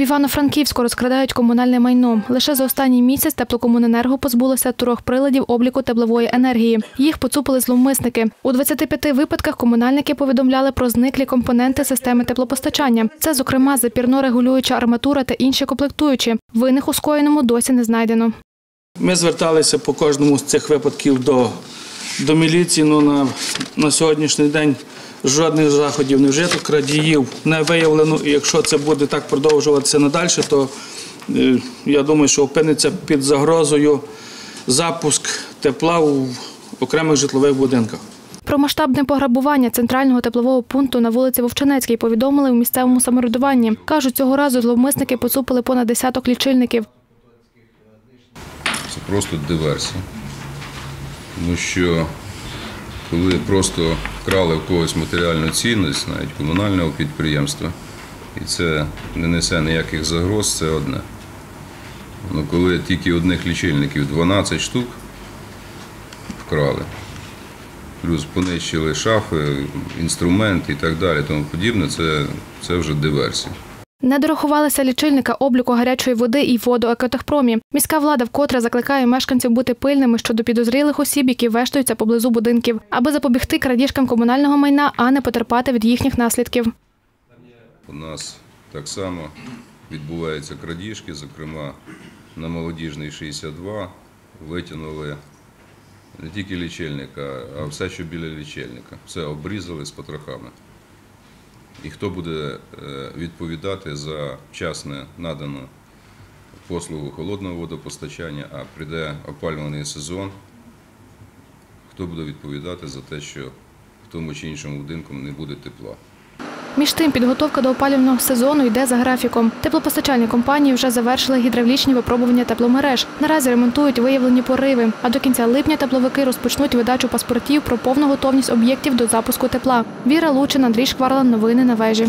В Івано-Франківську розкрадають комунальне майно. Лише за останній місяць теплокомуненерго позбулося трьох приладів обліку теплової енергії. Їх поцупили зловмисники. У 25 випадках комунальники повідомляли про зниклі компоненти системи теплопостачання. Це, зокрема, запірно-регулююча арматура та інші комплектуючі. Винних у скоєному досі не знайдено. Ми зверталися по кожному з цих випадків до, до міліції. Ну, на, на сьогоднішній день жодних заходів не вжито, крадіїв не виявлено. І якщо це буде так продовжуватися надалі, то е, я думаю, що опиниться під загрозою запуск тепла у окремих житлових будинках. Про масштабне пограбування центрального теплового пункту на вулиці Вовчанецькій повідомили в місцевому самоврядуванні. Кажуть, цього разу зловмисники поцупили понад десяток лічильників. Це просто диверсія. Тому що коли просто вкрали в когось матеріальну цінність, навіть комунального підприємства, і це не несе ніяких загроз, це одне. Ну, коли тільки одних лічильників 12 штук вкрали, плюс понищили шафи, інструмент і так далі, тому подібне, це, це вже диверсія. Не дорахувалися лічильника обліку гарячої води і воду екотехпромі. Міська влада вкотре закликає мешканців бути пильними щодо підозрілих осіб, які вештуються поблизу будинків, аби запобігти крадіжкам комунального майна, а не потерпати від їхніх наслідків. У нас так само відбуваються крадіжки, зокрема на молодіжний 62 витягнули не тільки лічильника, а все, що біля лічильника. Все обрізали з потрохами. І хто буде е, відповідати за вчасне надану послугу холодного водопостачання, а прийде опалювальний сезон, хто буде відповідати за те, що в тому чи іншому будинку не буде тепла. Між тим, підготовка до опалювального сезону йде за графіком. Теплопостачальні компанії вже завершили гідравлічні випробування тепломереж. Наразі ремонтують виявлені пориви. А до кінця липня тепловики розпочнуть видачу паспортів про повну готовність об'єктів до запуску тепла. Віра Лучин, Андрій Шкварла. Новини на вежі.